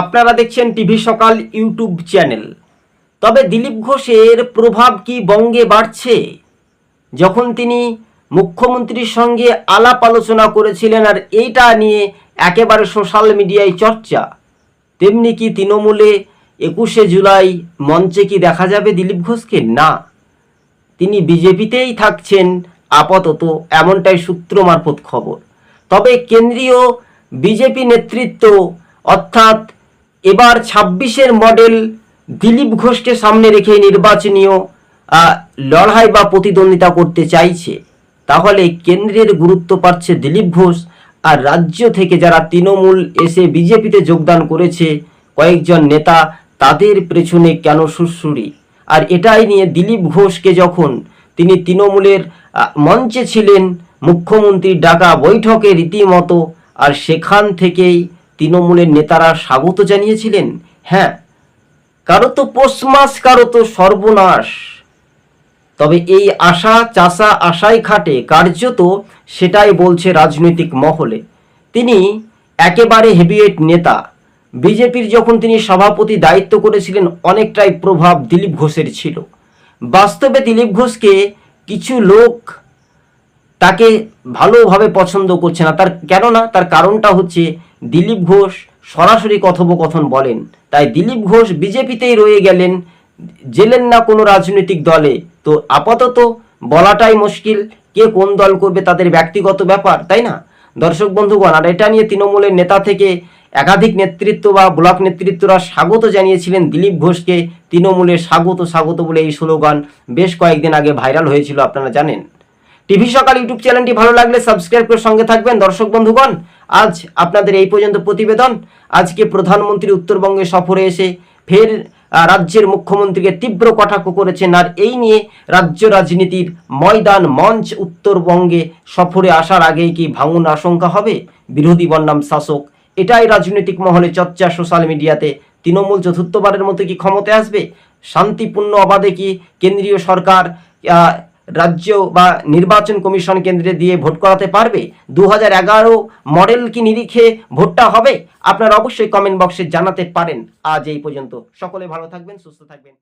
আপনারা দেখছেন টিভি সকাল ইউটিউব চ্যানেল। তবে দিলীপ ঘোষের প্রভাব কি বঙ্গে বাড়ছে? যখন তিনি মুখ্যমন্ত্রীর সঙ্গে আলাপ আলোচনা করেছিলেন আর এইটা নিয়ে একেবারে সোশ্যাল মিডিয়ায় চর্চা, তেমনি কি তৃণমূলে একুশে জুলাই মঞ্চে কি দেখা যাবে দিলীপ ঘোষকে? না। তিনি বিজেপিতেই থাকছেন আপাতত, এমনটাই সূত্র মারফত খবর। তবে কেন্দ্রীয় বিজেপি নেতৃত্ব, অর্থাৎ এবার ছাব্বিশের মডেল দিলীপ ঘোষকে সামনে রেখে নির্বাচনীয় লড়াই বা প্রতিদ্বন্দ্বিতা করতে চাইছে। তাহলে কেন্দ্রের গুরুত্ব পাচ্ছে দিলীপ ঘোষ আর রাজ্য থেকে যারা তৃণমূল এসে বিজেপিতে যোগদান করেছে, কয়েকজন নেতা তাদের পেছনে কেন সুরসুরি? আর এটাই নিয়ে দিলীপ ঘোষকে যখন তিনি তৃণমূলের মঞ্চে ছিলেন, মুখ্যমন্ত্রীর ডাকা বৈঠকে রীতিমতো আর সেখান থেকেই তৃণমূলের নেতারা স্বাগত জানিয়েছিলেন? হ্যাঁ। কারও তো পৌষ মাস, কারও তো সর্বনাশ। তবে এই আশা, চাষা, আশাই খাটে, কার্যত সেটাই বলছে রাজনৈতিক মহলে। তিনি একেবারে হেভিওয়েট নেতা। বিজেপির যখন তিনি সভাপতি দায়িত্ব করেছিলেন, অনেকটাই প্রভাব দিলীপ ঘোষের ছিল। বাস্তবে দিলীপ ঘোষকে কিছু লোক তাকে ভালোভাবে পছন্দ করছে না। তার কেননা, তার কারণটা হচ্ছে দিলীপ ঘোষ সরাসরি কথোপকথন বলেন। তাই দিলীপ ঘোষ বিজেপিতেই রয়ে গেলেন, জেলেন না কোনো রাজনৈতিক দলে। তো আপাতত বলাটাই মুশকিল, কে কোন দল করবে তাদের ব্যক্তিগত ব্যাপার, তাই না? দর্শক বন্ধুগণ, আর এটা নিয়ে তৃণমূলের নেতা থেকে একাধিক নেতৃত্ব বা ব্লক নেতৃত্বরা স্বাগত জানিয়েছিলেন দিলীপ ঘোষকে। তৃণমূলের স্বাগত স্বাগত বলে এই স্লোগান বেশ কয়েকদিন আগে ভাইরাল হয়েছিল, আপনারা জানেন। টিভি সকাল ইউটিউব চ্যানেলটি ভালো লাগলে সাবস্ক্রাইব করে সঙ্গে থাকবেন। দর্শক বন্ধুগণ আজ আপনাদের এই পর্যন্ত প্রতিবেদন। আজকে প্রধানমন্ত্রী উত্তরবঙ্গে সফরে এসে ফের রাজ্যের মুখ্যমন্ত্রীকে তীব্র কটাক্ষ করেছেন আর এই নিয়ে রাজ্য রাজনীতির ময়দান মঞ্চ উত্তরবঙ্গে সফরে আসার আগেই কি ভাঙুন আশঙ্কা হবে? বিরোধী বন্যাম শাসক, এটাই রাজনৈতিক মহলে চর্চা সোশ্যাল মিডিয়াতে। তৃণমূল চতুর্থবারের মতো কি ক্ষমতায় আসবে? শান্তিপূর্ণ অবাধে কি কেন্দ্রীয় সরকার রাজ্য বা নির্বাচন কমিশন কেন্দ্রে দিয়ে ভোট করাতে পারবে? দু হাজার এগারো মডেল কি নিরিখে ভোটটা হবে? আপনারা অবশ্যই কমেন্ট বক্সে জানাতে পারেন। আজ এই পর্যন্ত। সকলে ভালো থাকবেন, সুস্থ থাকবেন।